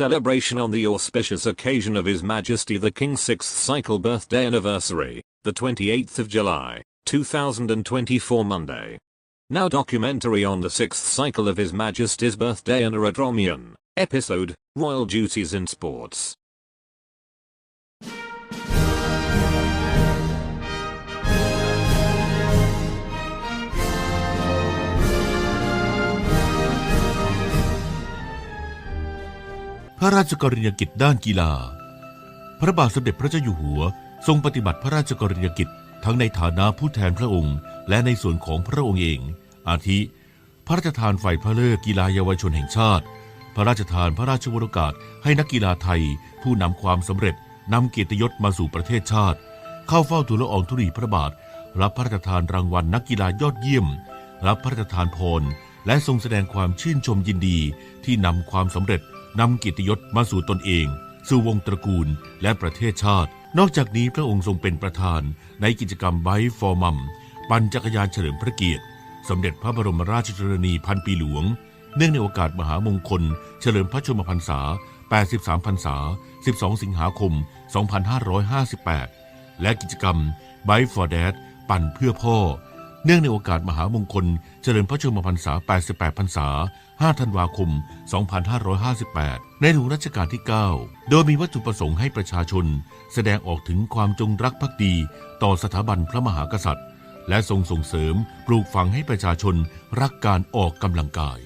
celebration on the auspicious occasion of His Majesty the King's sixth cycle birthday anniversary, the 28th of July, 2024 Monday. Now documentary on the sixth cycle of His Majesty's birthday and Aerodromion, episode, Royal Duties in Sports. พระราชกรณียกิจด้านกีฬา พระบาทสมเด็จพระเจ้าอยู่หัว ทรงปฏิบัติพระราชกรณียกิจทั้งในฐานะผู้แทนพระองค์ และในส่วนของพระองค์เอง อาทิ พระราชทานฝ่ายพระเลิศกีฬาเยาวชนแห่งชาติ พระราชทานพระราชวรกาสให้นักกีฬาไทย ผู้นำความสำเร็จนำเกียรติยศมาสู่ประเทศชาติ เข้าเฝ้าทูลละอองธุลีพระบาท รับพระราชทานรางวัลนักกีฬายอดเยี่ยม รับพระราชทานพรและทรงแสดงความชื่นชมยินดีที่นำความสำเร็จ นำกียรติยศมาสู่ตนเอง สู่วงตระกูลและประเทศชาติ นอกจากนี้พระองค์ทรงเป็นประธานในกิจกรรมไบฟอร์มัมปั่นจักรยานเฉลิมพระเกียรติ สมเด็จพระบรมราชชนนีพันปีหลวง เนื่องในโอกาสมหามงคล เฉลิมพระชนมพรรษา 83 พรรษา 12 สิงหาคม 2558 และกิจกรรม Bike for Dad ปั่นเพื่อพ่อ เนื่องในโอกาสมหามงคล เจริญพระชนมพรรษา 88 พรรษา 5 ธันวาคม 2558 ในหลวงรัชกาลที่ 9 โดยมีวัตถุประสงค์ให้ประชาชน แสดงออกถึงความจงรักภักดี ต่อสถาบันพระมหากษัตริย์ และทรงส่งเสริมปลูกฝังให้ประชาชนรักการออกกำลังกาย